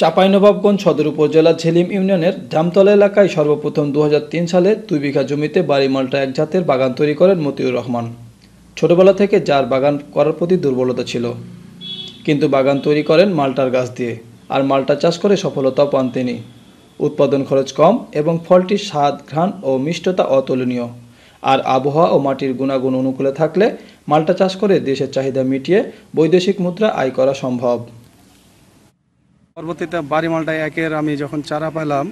চাঁপাইনবাবগঞ্জ সদর উপজেলার ঝেলিম ইউনিয়নের জামতলা এলাকায় সর্বপ্রথম দু হাজার তিন সালে দুই বিঘা জমিতে বাড়ি মালটা এক জাতের বাগান তৈরি করেন মতিউর রহমান। ছোটবেলা থেকে যার বাগান করার প্রতি দুর্বলতা ছিল। কিন্তু বাগান তৈরি করেন মালটার গাছ দিয়ে, আর মালটা চাষ করে সফলতাও পান তিনি। উৎপাদন খরচ কম এবং ফলটির স্বাদ, ঘ্রাণ ও মিষ্টতা অতুলনীয়। আর আবহাওয়া ও মাটির গুণাগুণ অনুকূলে থাকলে মালটা চাষ করে দেশের চাহিদা মিটিয়ে বৈদেশিক মুদ্রা আয় করা সম্ভব। পরবর্তীতে বাড়ি মালটায় একের আমি যখন চারা পেলাম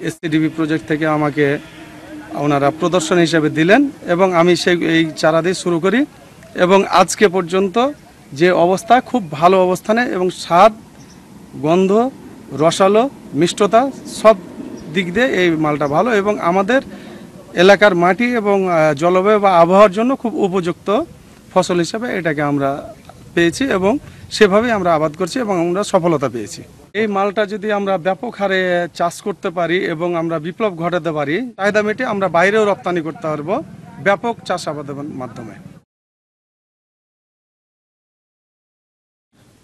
এসসিডিবি প্রজেক্ট থেকে আমাকে ওনারা প্রদর্শন হিসেবে দিলেন এবং আমি সেই, এই চারা দিয়ে শুরু করি এবং আজকে পর্যন্ত যে অবস্থা খুব ভালো অবস্থানে এবং স্বাদ, গন্ধ, রসালো, মিষ্টতা সব দিক দিয়ে এই মালটা ভালো এবং আমাদের এলাকার মাটি এবং জলবায়ু বা আবহাওয়ার জন্য খুব উপযুক্ত ফসল হিসেবে এটাকে আমরা পেয়েছি এবং সেভাবেই আমরা আবাদ করছি এবং আমরা সফলতা পেয়েছি। এই মালটা যদি আমরা ব্যাপক হারে চাষ করতে পারি এবং আমরা বিপ্লব ঘটাতে পারি, চাহিদা মেটে আমরা বাইরেও রপ্তানি করতে পারব ব্যাপক চাষ আবাদের মাধ্যমে।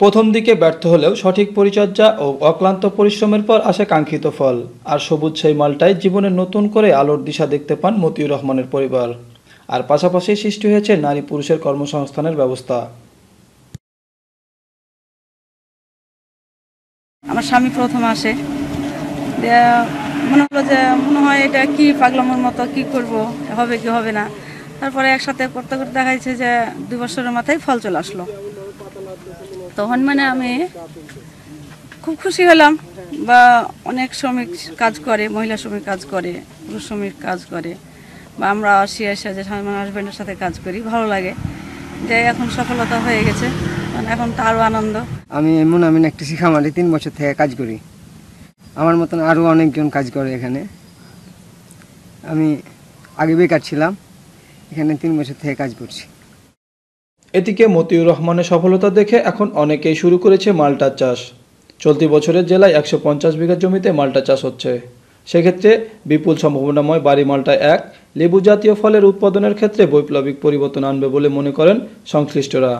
প্রথম দিকে ব্যর্থ হলেও সঠিক পরিচর্যা ও অক্লান্ত পরিশ্রমের পর আসে কাঙ্ক্ষিত ফল। আর সবুজ সেই মালটায় জীবনে নতুন করে আলোর দিশা দেখতে পান মতিউর রহমানের পরিবার। আর পাশাপাশি সৃষ্টি হয়েছে নারী পুরুষের কর্মসংস্থানের ব্যবস্থা। আমার স্বামী প্রথম আসে। মনে হলো যে, মনে হয় এটা কি পাগলামোর মতো, কি করব, হবে কি হবে না। তারপরে একসাথে করতে করতে দেখা যাচ্ছে যে, দুই বছরের মাথায় ফল চলে আসলো। তখন মানে আমি খুব খুশি হলাম। বা অনেক শ্রমিক কাজ করে, মহিলা শ্রমিক কাজ করে, পুরুষ শ্রমিক কাজ করে। বা আমরা আসি, আসে যে স্বামী হাজব্যান্ডের সাথে কাজ করি, ভালো লাগে। যে এখন সফলতা হয়ে গেছে। এখন তো আরও আনন্দ। আমি এমন আমি একটি শিখামারি তিন বছর থেকে কাজ করি। আমার মতন আরও অনেকজন কাজ করে এখানে। আমি আগে বেকার ছিলাম এখানে তিন বছর থেকে কাজ করছি। এদিকে মতিউর রহমানের সফলতা দেখে এখন অনেকেই শুরু করেছে মালটা চাষ। চলতি বছরের জেলায় একশো পঞ্চাশ বিঘা জমিতে মালটা চাষ হচ্ছে। সেক্ষেত্রে বিপুল সম্ভাবনাময় বাড়ি মালটা এক লেবু জাতীয় ফলের উৎপাদনের ক্ষেত্রে বৈপ্লবিক পরিবর্তন আনবে বলে মনে করেন সংশ্লিষ্টরা।